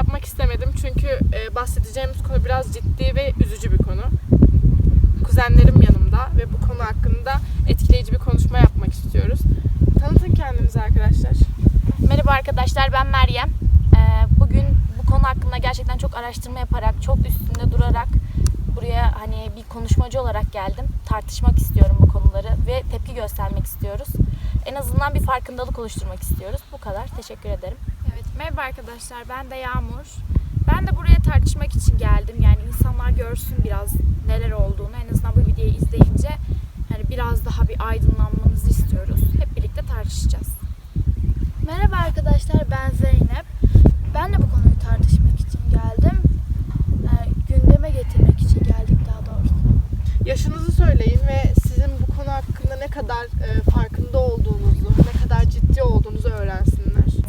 yapmak istemedim çünkü e, bahsedeceğimiz konu biraz ciddi ve üzücü bir konu. Kuzenlerim yanımda ve bu konu hakkında etkileyici bir konuşma yapmak istiyoruz. Tanıtın kendinizi arkadaşlar. Merhaba arkadaşlar ben Meryem. Ee, bugün bu konu hakkında gerçekten çok araştırma yaparak, çok üstünde durarak buraya hani bir konuşmacı olarak geldim. Tartışmak istiyorum bu konuları ve tepki göstermek istiyoruz. En azından bir farkındalık oluşturmak istiyoruz. Bu kadar. Teşekkür ederim. Merhaba arkadaşlar. Ben de Yağmur. Ben de buraya tartışmak için geldim. Yani insanlar görsün biraz neler olduğunu. En azından bu videoyu izleyince hani biraz daha bir aydınlanmanızı istiyoruz. Hep birlikte tartışacağız. Merhaba arkadaşlar ben Zeynep. Ben de bu konuyu tartışmak için geldim. Ee, gündeme getirmek için geldik daha doğrusu. Yaşınızı söyleyin ve sizin bu konu hakkında ne kadar e, farkında olduğunuzu, ne kadar ciddi olduğunuzu öğrensinler.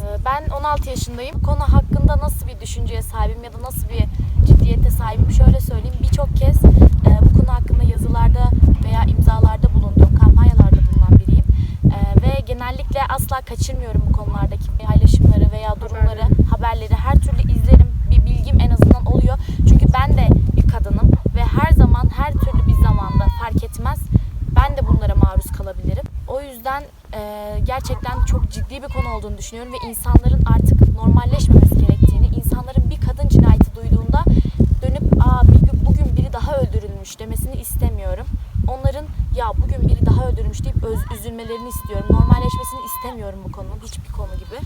Ee, Ben 16 yaşındayım. Konu hakkında nasıl bir düşünceye sahibim ya da nasıl bir ciddiyete sahibim şöyle söyleyeyim. Birçok kez e, bu konu hakkında yazılarda veya imzalarda bulundum, kampanyalarda bulunan biriyim. E, Ve genellikle asla kaçırmıyorum bu konulardaki paylaşımları veya durumları, haberleri her türlü izlerim. Bir bilgim en azından oluyor. Çünkü ben de bir kadınım ve her zaman her türlü bir zamanda fark etmez ben de bunlara maruz kalabilirim. O yüzden e, gerçekten çok ciddi bir konu olduğunu düşünüyorum ve insanların artık normalleşmemesi gerektiğini, insanların bir kadın cinayeti duyduğunda dönüp Aa, bir gün, bugün biri daha öldürülmüş demesini istemiyorum. Onların ya bugün biri daha öldürülmüş deyip öz, üzülmelerini istiyorum. Normalleşmesini istemiyorum bu konunun hiçbir konu gibi.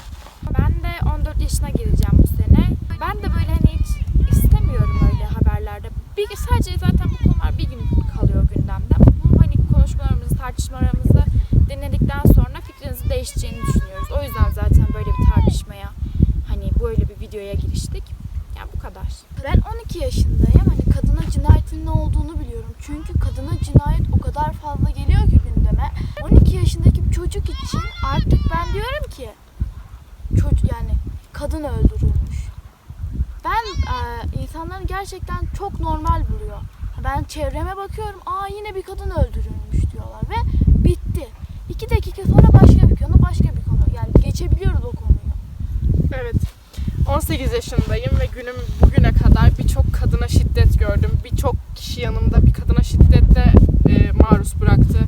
Ben de 14 yaşına gireceğim bu sene. Ben de böyle hani hiç istemiyorum öyle haberlerde. Bir, sadece zaten bu konular bir gün kalıyor gündemde. Bu hani konuşmalarımızı, tartışmalarımızı dinledikten sonra fikrinizin değişeceğini düşünüyoruz. O yüzden zaten böyle bir tartışmaya hani böyle bir videoya giriştik. Yani bu kadar. Ben 12 yaşındayım. Hani kadına cinayetin ne olduğunu biliyorum. Çünkü kadına cinayet o kadar fazla geliyor ki gündeme. 12 yaşındaki bir çocuk için artık ben diyorum ki çocuk yani kadın öldürülmüş. Ben e, insanların gerçekten çok normal buluyor. Ben çevreme bakıyorum. Aa yine bir kadın öldürülmüş diyorlar ve bitti. İki dakika sonra başka bir konu, başka bir konu. Yani geçebiliyoruz o konuyu. Evet. 18 yaşındayım ve günüm bugüne kadar birçok kadına şiddet gördüm. Birçok kişi yanımda bir kadına şiddette e, maruz bıraktı.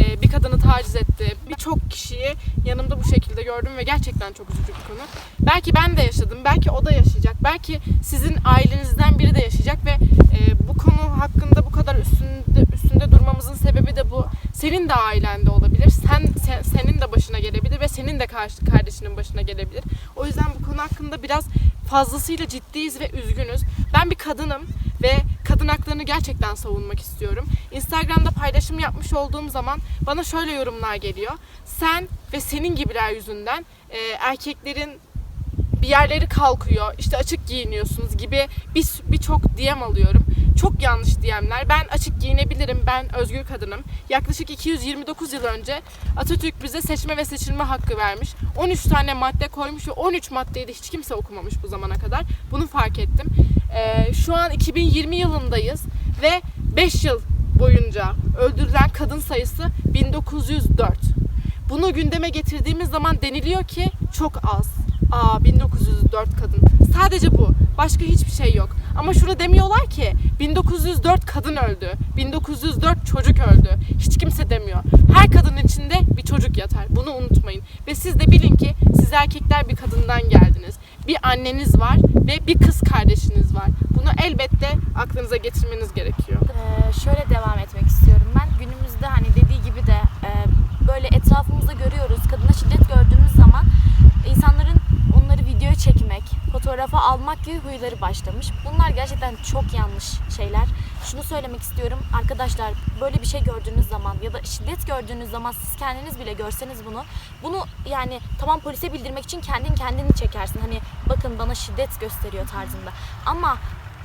E, bir kadını taciz etti. Birçok kişiyi yanımda bu şekilde gördüm ve gerçekten çok üzücü bir konu. Belki ben de yaşadım, belki o da yaşayacak. Belki sizin ailenizden biri de yaşayacak ve e, bu konu hakkında bu kadar üstünde üstünde durmamızın sebebi de bu. Senin de ailende olabilir. Sen, sen senin de başına gelebilir ve senin de karşı, kardeşinin başına gelebilir. O yüzden bu konu hakkında biraz fazlasıyla ciddiyiz ve üzgünüz. Ben bir kadınım ve kadın haklarını gerçekten savunmak istiyorum. Instagram'da paylaşım yapmış olduğum zaman bana şöyle yorumlar geliyor. Sen ve senin gibiler yüzünden e, erkeklerin bir yerleri kalkıyor, işte açık giyiniyorsunuz gibi bir birçok DM alıyorum. Çok yanlış DM'ler. Ben açık giyinebilirim, ben özgür kadınım. Yaklaşık 229 yıl önce Atatürk bize seçme ve seçilme hakkı vermiş. 13 tane madde koymuş ve 13 maddeyi de hiç kimse okumamış bu zamana kadar. Bunu fark ettim. Ee, şu an 2020 yılındayız ve 5 yıl boyunca öldürülen kadın sayısı 1904. Bunu gündeme getirdiğimiz zaman deniliyor ki çok az. Aa 1904 kadın. Sadece bu. Başka hiçbir şey yok. Ama şunu demiyorlar ki 1904 kadın öldü. 1904 çocuk öldü. Hiç kimse demiyor. Her kadının içinde bir çocuk yatar. Bunu unutmayın. Ve siz de bilin ki siz erkekler bir kadından geldiniz. Bir anneniz var ve bir kız kardeşiniz var. Bunu elbette aklınıza getirmeniz gerekiyor. Ee, şöyle devam etmek istiyorum ben. Günümüzde hani dediği gibi de e, böyle etrafımızda görüyoruz. Kadına şiddet gördüğümüz zaman insanların onları videoya çekmek, gibi huyları başlamış. Bunlar gerçekten çok yanlış şeyler. Şunu söylemek istiyorum. Arkadaşlar böyle bir şey gördüğünüz zaman ya da şiddet gördüğünüz zaman siz kendiniz bile görseniz bunu bunu yani tamam polise bildirmek için kendin kendini çekersin. Hani bakın bana şiddet gösteriyor tarzında. Ama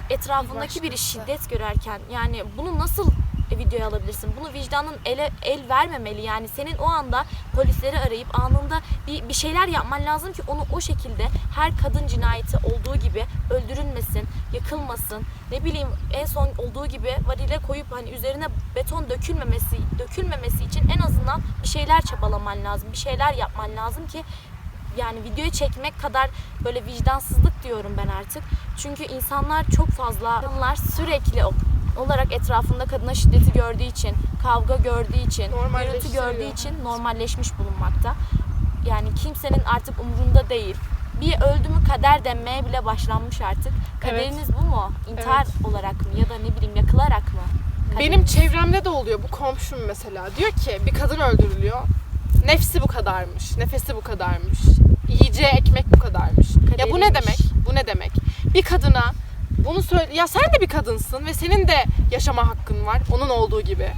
etrafındaki biri Başkası. şiddet görerken yani bunu nasıl videoya alabilirsin? Bunu vicdanın ele, el vermemeli. Yani senin o anda polisleri arayıp anında bir, bir şeyler yapman lazım ki onu o şekilde her kadın cinayeti olduğu gibi öldürülmesin, yakılmasın. Ne bileyim en son olduğu gibi varile koyup hani üzerine beton dökülmemesi, dökülmemesi için en azından bir şeyler çabalaman lazım. Bir şeyler yapman lazım ki yani videoyu çekmek kadar böyle vicdansızlık diyorum ben artık. Çünkü insanlar çok fazla onlar sürekli olarak etrafında kadına şiddeti gördüğü için, kavga gördüğü için, gürültü gördüğü için normalleşmiş bulunmakta. Yani kimsenin artık umurunda değil. Bir öldü mü kader denmeye bile başlanmış artık. Kaderiniz bu mu? İntihar olarak mı ya da ne bileyim yakılarak mı? Benim çevremde de oluyor bu komşum mesela. Diyor ki bir kadın öldürülüyor. Nefsi bu kadarmış, nefesi bu kadarmış. Yiyeceği ekmek bu kadarmış. Ya bu ne Kaderiymiş. demek? Bu ne demek? Bir kadına bunu söyle ya sen de bir kadınsın ve senin de yaşama hakkın var onun olduğu gibi.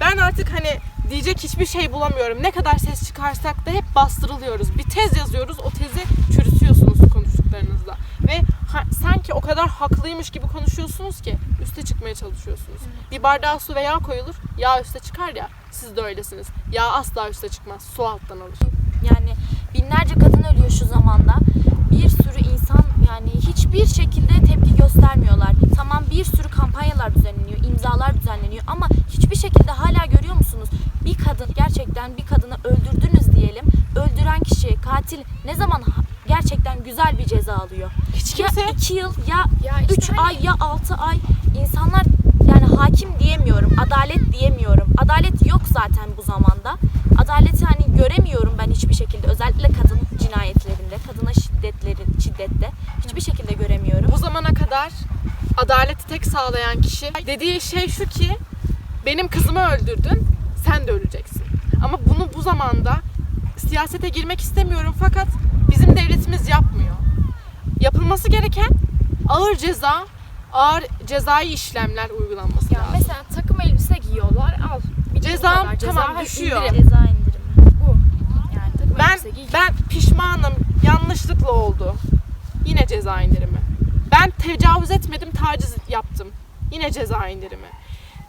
Ben artık hani diyecek hiçbir şey bulamıyorum. Ne kadar ses çıkarsak da hep bastırılıyoruz. Bir tez yazıyoruz, o tezi çürütüyorsunuz konuştuklarınızla. Ve ha- sanki o kadar haklıymış gibi konuşuyorsunuz ki üste çıkmaya çalışıyorsunuz. Bir bardağa su ve yağ koyulur, yağ üste çıkar ya. Siz de öylesiniz. Yağ asla üste çıkmaz, su alttan alır. Yani binlerce kadın ölüyor şu zamanda. Bir sürü insan yani hiçbir şekilde tepki göstermiyorlar. Tamam bir sürü kampanyalar düzenleniyor, imzalar düzenleniyor ama hiçbir şekilde hala görüyor musunuz? Bir kadın gerçekten bir kadını öldürdünüz diyelim. Öldüren kişi, katil ne zaman gerçekten güzel bir ceza alıyor? Hiç Ya kimse iki yıl ya Ya işte 3 hani- ay ya 6 ay insanlar hakim diyemiyorum, adalet diyemiyorum. Adalet yok zaten bu zamanda. Adaleti hani göremiyorum ben hiçbir şekilde. Özellikle kadın cinayetlerinde, kadına şiddetleri, şiddette hiçbir şekilde göremiyorum. bu zamana kadar adaleti tek sağlayan kişi dediği şey şu ki benim kızımı öldürdün sen de öleceksin. Ama bunu bu zamanda siyasete girmek istemiyorum fakat bizim devletimiz yapmıyor. Yapılması gereken ağır ceza, ağır cezai işlemler uygulanması Ya lazım. mesela takım elbise giyiyorlar. Al. Bir Cezam kadar. Ceza tamam düşüyor. indirim. Ceza indirimi. Bu. Yani takım Ben elbise giy. ben pişmanım. Yanlışlıkla oldu. Yine ceza indirimi. Ben tecavüz etmedim, taciz yaptım. Yine ceza indirimi.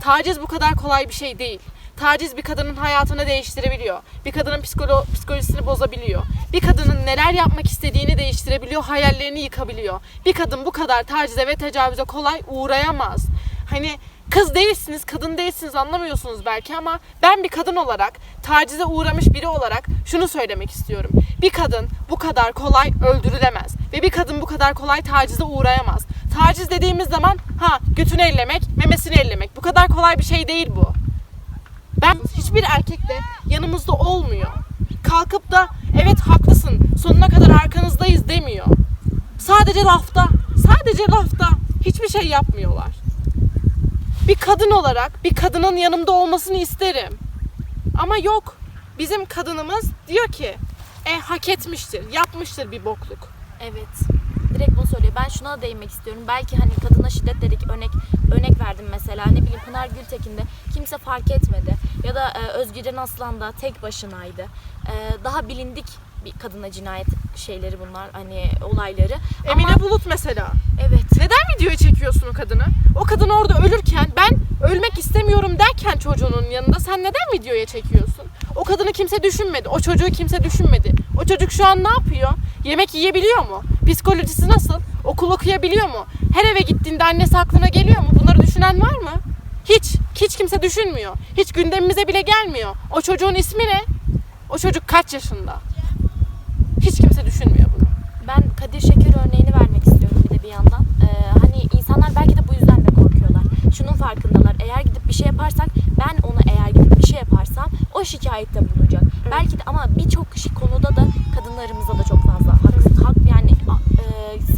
Taciz bu kadar kolay bir şey değil. Taciz bir kadının hayatını değiştirebiliyor. Bir kadının psikolo- psikolojisini bozabiliyor. Bir kadının neler yapmak istediğini değiştirebiliyor, hayallerini yıkabiliyor. Bir kadın bu kadar tacize ve tecavüze kolay uğrayamaz. Hani kız değilsiniz, kadın değilsiniz anlamıyorsunuz belki ama ben bir kadın olarak, tacize uğramış biri olarak şunu söylemek istiyorum. Bir kadın bu kadar kolay öldürülemez ve bir kadın bu kadar kolay tacize uğrayamaz. Taciz dediğimiz zaman ha götünü ellemek, memesini ellemek. Bu kadar kolay bir şey değil bu. Ben hiçbir erkek de yanımızda olmuyor. Kalkıp da evet haklısın sonuna kadar arkanızdayız demiyor. Sadece lafta, sadece lafta hiçbir şey yapmıyorlar. Bir kadın olarak bir kadının yanımda olmasını isterim. Ama yok. Bizim kadınımız diyor ki e hak etmiştir, yapmıştır bir bokluk. Evet. Direkt bunu söylüyor. Ben şuna da değinmek istiyorum. Belki hani kadına şiddet dedik örnek örnek verdim mesela. Ne bileyim Pınar Gültekin'de kimse fark etmedi. Ya da e, Özgürcan Aslan'da tek başınaydı. E, daha bilindik bir kadına cinayet şeyleri bunlar hani olayları. Emine Ama Bulut mesela. evet. Neden videoya çekiyorsun o kadını? O kadın orada ölürken ben ölmek istemiyorum derken çocuğunun yanında sen neden videoya çekiyorsun? O kadını kimse düşünmedi. O çocuğu kimse düşünmedi. O çocuk şu an ne yapıyor? Yemek yiyebiliyor mu? Psikolojisi nasıl? Okul okuyabiliyor mu? Her eve gittiğinde annesi aklına geliyor mu? Bunları düşünen var mı? Hiç. Hiç kimse düşünmüyor. Hiç gündemimize bile gelmiyor. O çocuğun ismi ne? O çocuk kaç yaşında? Hiç kimse düşünmüyor bunu. Ben Kadir Şeker örneğini vermek istiyorum bir de bir yandan. Ee, hani insanlar belki de bu yüzden de korkuyorlar. Şunun farkındalar. Eğer gidip bir şey yaparsak ben ona eğer gidip bir şey yaparsam o şikayette bulunacak. Belki de ama birçok kişi konuda da kadınlarımızda da çok fazla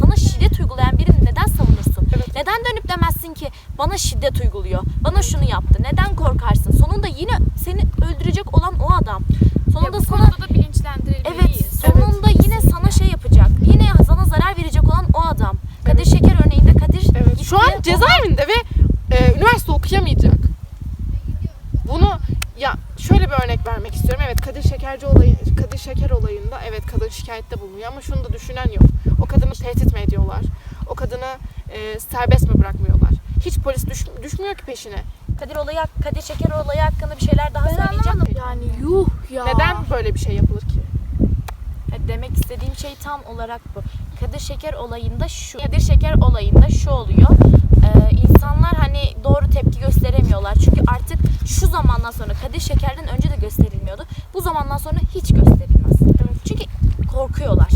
sana şiddet uygulayan birini neden savunursun? Evet. Neden dönüp demezsin ki bana şiddet uyguluyor, bana şunu yaptı, neden korkarsın? Sonunda yine seni öldürecek olan o adam. Ya Sonunda bu sana da. Evet, sonunda yine sana şey yapacak. Yine sana zarar verecek olan o adam. Kadir Şeker örneğinde Kadir Evet. Şu an cezaevinde ve e, üniversite okuyamayacak. Şöyle bir örnek vermek istiyorum. Evet Kadir Şekerci olayı, Kadir Şeker olayında evet kadın şikayette bulunuyor ama şunu da düşünen yok. O kadını tehdit mi ediyorlar? O kadını e, serbest mi bırakmıyorlar? Hiç polis düş- düşmüyor ki peşine. Kadir olayı Kadir Şeker olayı hakkında bir şeyler daha Ben söyleyeceğim. anlamadım. Yani yuh ya. Neden böyle bir şey yapılır ki? Demek istediğim şey tam olarak bu. Kadir Şeker olayında şu. Kadir Şeker olayında şu oluyor. Ee, insanlar hani doğru tepki gösteremiyorlar. Çünkü artık şu zamandan sonra Kadir Şeker'den önce de gösterilmiyordu. Bu zamandan sonra hiç gösterilmez. Çünkü korkuyorlar.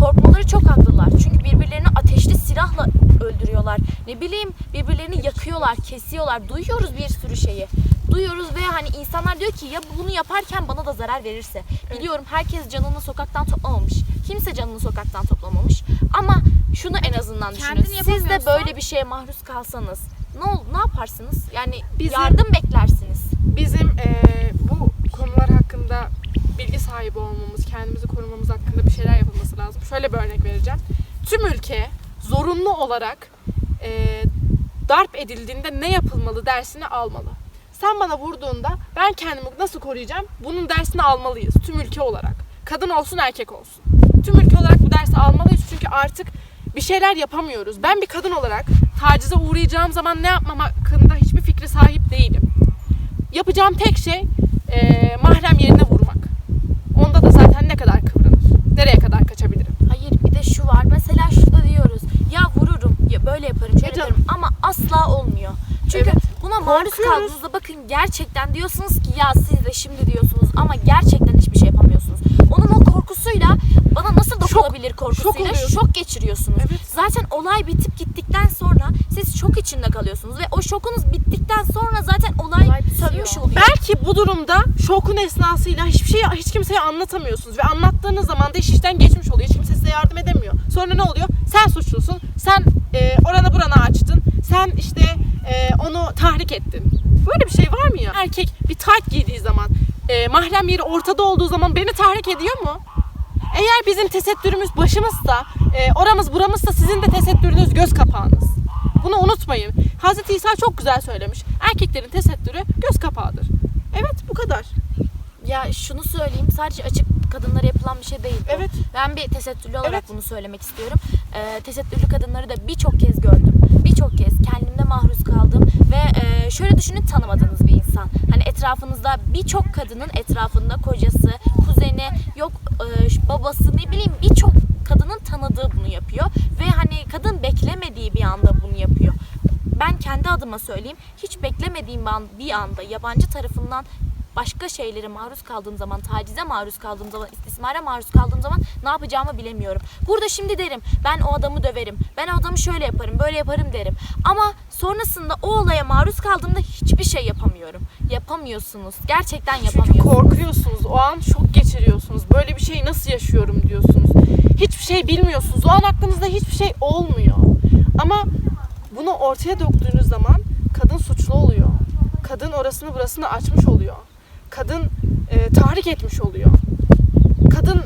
Korkmaları çok haklılar. Çünkü birbirlerini ateşli silahla öldürüyorlar. Ne bileyim birbirlerini yakıyorlar, kesiyorlar. Duyuyoruz bir sürü şeyi. Duyuyoruz ve hani insanlar diyor ki ya bunu yaparken bana da zarar verirse. Biliyorum herkes canını sokaktan toplamamış. Kimse canını sokaktan toplamamış. Ama şunu en azından düşünün. Kendini Siz de böyle bir şeye maruz kalsanız ne ol ne yaparsınız? Yani Bizim- yardım beklersiniz. Bizim eee, bu konular hakkında bilgi sahibi olmamız, kendimizi korumamız hakkında bir şeyler yapılması lazım. Şöyle bir örnek vereceğim. Tüm ülke zorunlu olarak eee, darp edildiğinde ne yapılmalı dersini almalı. Sen bana vurduğunda ben kendimi nasıl koruyacağım? Bunun dersini almalıyız tüm ülke olarak. Kadın olsun erkek olsun. Tüm ülke olarak bu dersi almalıyız çünkü artık bir şeyler yapamıyoruz. Ben bir kadın olarak tacize uğrayacağım zaman ne yapmam hakkında hiçbir fikri sahip değilim. Yapacağım tek şey eee, mahrem yerine vurmak. Onda da zaten ne kadar kıvranır, nereye kadar kaçabilirim. Hayır bir de şu var. Mesela şurada diyoruz. Ya vururum, ya böyle yaparım, şöyle E canım. yaparım ama asla olmuyor. Çünkü Evet. buna maruz Korkuyoruz. kaldığınızda bakın gerçekten diyorsunuz ki ya siz de şimdi diyorsunuz ama gerçekten hiçbir şey yapamıyorsunuz. Onun o korkusuyla dokunabilir korkusuyla oluyorsun. şok geçiriyorsunuz. Evet. Zaten olay bitip gittikten sonra siz şok içinde kalıyorsunuz ve o şokunuz bittikten sonra zaten olay, Olay sönmüş oluyor. Belki bu durumda şokun esnasıyla hiçbir şeyi hiç kimseye anlatamıyorsunuz ve anlattığınız zaman da iş işten geçmiş oluyor. Hiç kimse size yardım edemiyor. Sonra ne oluyor? Sen suçlusun. Sen e, oranı burana açtın. Sen işte e, onu tahrik ettin. Böyle bir şey var mı ya? Erkek bir tayt giydiği zaman, e, mahrem yeri ortada olduğu zaman beni tahrik ediyor mu? Eğer bizim tesettürümüz başımızsa, e, oramız buramızsa sizin de tesettürünüz göz kapağınız. Bunu unutmayın. Hazreti İsa çok güzel söylemiş. Erkeklerin tesettürü göz kapağıdır. Evet bu kadar. Ya şunu söyleyeyim sadece açık kadınlara yapılan bir şey değil bu. Evet. Ben bir tesettürlü olarak Evet. bunu söylemek istiyorum. Ee, tesettürlü kadınları da birçok kez gördüm. Birçok kez kendimde maruz kaldım ve e, şöyle düşünün tanımadığınız insan. Hani etrafınızda birçok kadının etrafında kocası, kuzeni, yok e, babası ne bileyim birçok kadının tanıdığı bunu yapıyor ve hani kadın beklemediği bir anda bunu yapıyor. Ben kendi adıma söyleyeyim. Hiç beklemediğim bir an- bir anda yabancı tarafından başka şeylere maruz kaldığım zaman, tacize maruz kaldığım zaman, istismara maruz kaldığım zaman ne yapacağımı bilemiyorum. Burada şimdi derim, ben o adamı döverim, ben o adamı şöyle yaparım, böyle yaparım derim. Ama sonrasında o olaya maruz kaldığımda hiçbir şey yapamıyorum. Yapamıyorsunuz. Gerçekten Çünkü yapamıyorsunuz. korkuyorsunuz. O an şok geçiriyorsunuz. Böyle bir şeyi nasıl yaşıyorum diyorsunuz. Hiçbir şey bilmiyorsunuz. O an aklınızda hiçbir şey olmuyor. Ama bunu ortaya döktüğünüz zaman kadın suçlu oluyor. Kadın orasını burasını açmış oluyor. Kadın e, tahrik etmiş oluyor. Kadın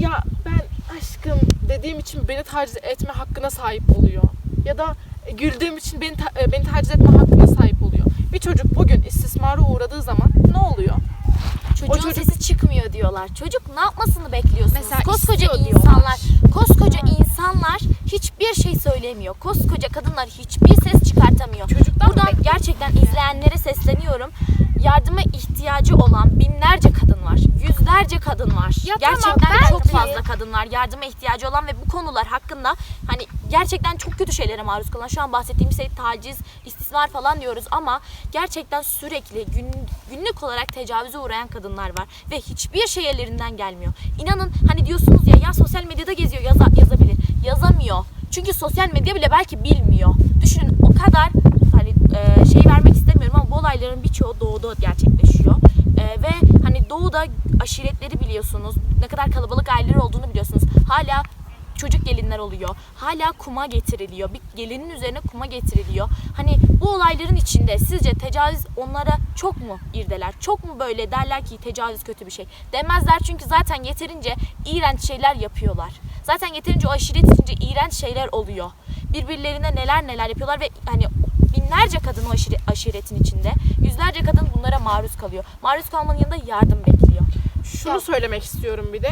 ya ben aşkım dediğim için beni taciz etme hakkına sahip oluyor. Ya da e, güldüğüm için beni ta- e, beni taciz etme hakkına sahip oluyor. Bir çocuk bugün istismara uğradığı zaman ne oluyor? Çocuğun O çocuk- sesi çıkmıyor diyorlar. Çocuk ne yapmasını bekliyorsunuz? Mesela koskoca istiyor diyorlar. insanlar, koskoca insanlar hiçbir şey söylemiyor. Koskoca kadınlar hiçbir ses çıkartamıyor. Çocuktan Buradan gerçekten izleyenlere sesleniyorum. Yardıma ihtiyacı olan binlerce kadın var. Yüzlerce kadın var. Ya tamam, gerçekten belki- çok fazla kadın var. Yardıma ihtiyacı olan ve bu konular hakkında hani gerçekten çok kötü şeylere maruz kalan şu an bahsettiğim şey taciz, istismar falan diyoruz ama gerçekten sürekli gün, günlük olarak tecavüze uğrayan kadınlar var ve hiçbir şey ellerinden gelmiyor. İnanın hani diyorsunuz ya ya sosyal medyada geziyor yaza, yazabilir. Yazamıyor. Çünkü sosyal medya bile belki bilmiyor. Düşünün o kadar e, şey vermek istemiyorum ama bu olayların birçoğu doğuda gerçekleşiyor. E, ve hani doğuda aşiretleri biliyorsunuz. Ne kadar kalabalık aileler olduğunu biliyorsunuz. Hala çocuk gelinler oluyor. Hala kuma getiriliyor. Bir gelinin üzerine kuma getiriliyor. Hani bu olayların içinde sizce tecavüz onlara çok mu irdeler? Çok mu böyle derler ki tecavüz kötü bir şey? Demezler çünkü zaten yeterince iğrenç şeyler yapıyorlar. Zaten yeterince o aşiret içince iğrenç şeyler oluyor. Birbirlerine neler neler yapıyorlar ve hani binlerce kadın o aşire- aşiretin içinde. Yüzlerce kadın bunlara maruz kalıyor. Maruz kalmanın yanında yardım bekliyor. Şunu söylemek istiyorum bir de.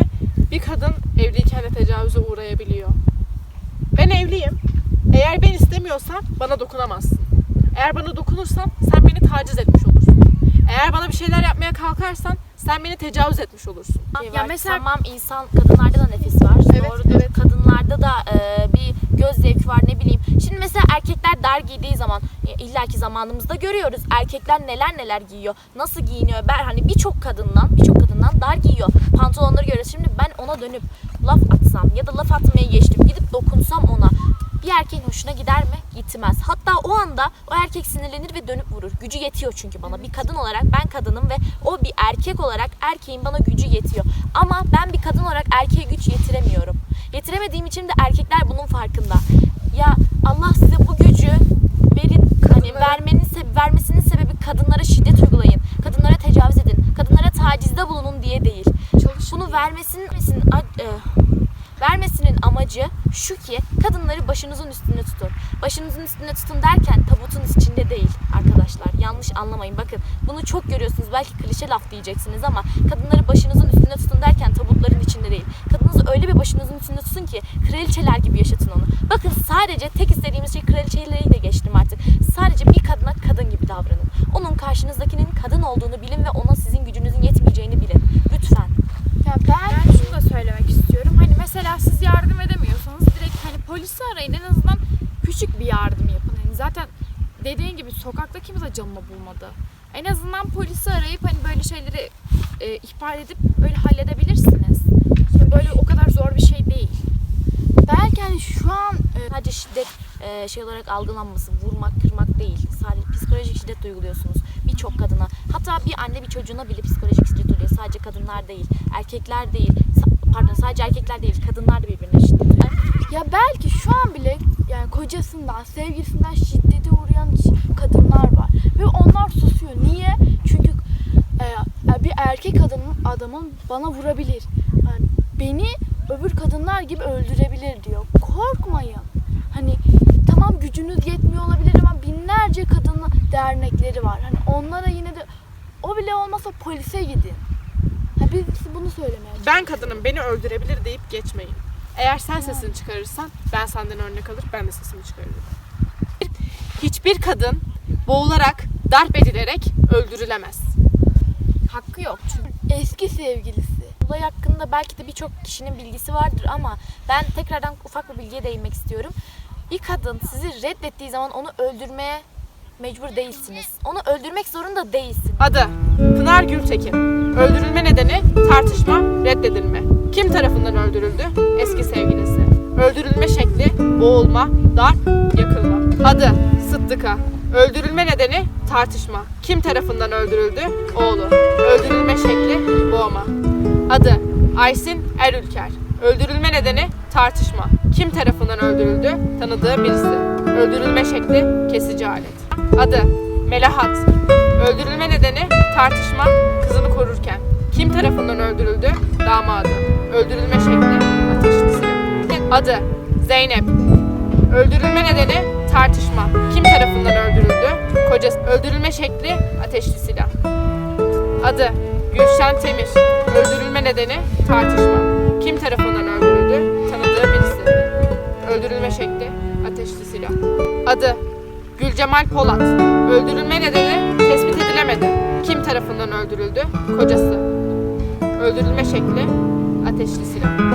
Bir kadın evliyken de tecavüze uğrayabiliyor. Ben evliyim. Eğer ben istemiyorsam bana dokunamazsın. Eğer bana dokunursan sen beni taciz etmiş olursun. Eğer bana bir şeyler yapmaya kalkarsan sen beni tecavüz etmiş olursun. Ya Ya mesela- tamam insan kadınlarda da nefis var. Evet, Doğrudur. evet. Kadınlarda da e, bir göz zevki var ne bileyim. Şimdi mesela erkekler dar giydiği zaman e, illaki zamanımızda görüyoruz. Erkekler neler neler giyiyor. Nasıl giyiniyor? Ben hani birçok kadından, birçok kadından dar giyiyor. Pantolonları görüyoruz. Şimdi ben ona dönüp laf atsam ya da laf atmaya geçtim gidip dokunsam ona bir erkeğin hoşuna gider mi? Gitmez. Hatta o anda o erkek sinirlenir ve dönüp vurur. Gücü yetiyor çünkü bana. Bir kadın olarak ben kadınım ve o bir erkek olarak erkeğin bana gücü yetiyor. Ama ben bir kadın olarak erkeğe güç yetiremiyorum. Yetiremediğim için de erkekler bunun farkında. Ya Allah size bu gücü verin. Hani vermenin se- vermesinin sebebi kadınlara şiddet uygulayın. Kadınlara tecavüz edin. Kadınlara tacizde bulunun diye değil. Bunu vermesinin vermesinin, e, vermesinin amacı şu ki kadınları başınızın üstünde tutun. Başınızın üstünde tutun derken tabutun içinde değil arkadaşlar. Yanlış anlamayın. Bakın bunu çok görüyorsunuz. Belki klişe laf diyeceksiniz ama kadınları başınızın üstünde tutun derken tabutların içinde değil. Kadınınızı öyle bir başınızın üstünde tutun ki kraliçeler gibi yaşatın onu. Bakın sadece tek istediğimiz şey kraliçeleri de geçtim artık. Sadece bir kadına kadın gibi davranın. Onun karşınızdakinin kadın olduğunu bilin ve ona sizin gücünüzün yetmeyeceğini bilin. Lütfen. Ya ben Ben şunu da söylemek istiyorum. Hani mesela siz yardım hani polisi arayın en azından küçük bir yardım yapın. Hani zaten dediğin gibi sokakta kimse canını bulmadı. En azından polisi arayıp hani böyle şeyleri e, ihbar edip böyle halledebilirsiniz. Şimdi böyle o kadar zor bir şey değil. belki hani şu an e, Sadece şiddet e, şey olarak algılanmasın. Vurmak, kırmak değil. Sadece psikolojik şiddet de uyguluyorsunuz. Birçok kadına. Hatta bir anne bir çocuğuna bile psikolojik şiddet uyguluyor. Sadece kadınlar değil. Erkekler değil. Pardon sadece erkekler değil. Kadınlar da birbirine şiddet uyguluyor. ya belki şu an bile yani kocasından, sevgilisinden şiddete uğrayan kadınlar var ve onlar susuyor. Niye? Çünkü e, bir erkek adamın adamın bana vurabilir. Yani beni öbür kadınlar gibi öldürebilir diyor. Korkmayın. Hani tamam gücünüz yetmiyor olabilir ama binlerce kadın dernekleri var. Hani onlara yine de o bile olmasa polise gidin. Biz bunu söylemeye Ben kadınım beni öldürebilir deyip geçmeyin. Eğer sen sesini çıkarırsan ben senden örnek alır ben de sesimi çıkarırım. Hiçbir kadın boğularak, darp edilerek öldürülemez. Hakkı yok çünkü. Eski sevgilisi. Olay hakkında belki de birçok kişinin bilgisi vardır ama ben tekrardan ufak bir bilgiye değinmek istiyorum. Bir kadın sizi reddettiği zaman onu öldürmeye mecbur değilsiniz. Onu öldürmek zorunda değilsiniz. Adı Pınar Gültekin. Öldürülme nedeni tartışma, reddedilme. Kim tarafından öldürüldü? Eski sevgilisi. Öldürülme şekli boğulma, darp, yakılma. Adı Sıddıka. Öldürülme nedeni tartışma. Kim tarafından öldürüldü? Oğlu. Öldürülme şekli boğma. Adı Aysin Erülker. Öldürülme nedeni tartışma. Kim tarafından öldürüldü? Tanıdığı birisi. Öldürülme şekli kesici alet. Adı Melahat. Öldürülme nedeni tartışma kızını korurken. Kim tarafından öldürüldü? Damadı. Öldürülme şekli ateşli silah. Adı Zeynep. Öldürülme nedeni tartışma. Kim tarafından öldürüldü? Kocası. Öldürülme şekli ateşli silah. Adı Gülşen Temir. Öldürülme nedeni tartışma. Kim tarafından öldürüldü? Tanıdığı birisi. Öldürülme şekli ateşli silah. Adı Gülcemal Polat. Öldürülme Kocası. Öldürülme şekli ateşli silah.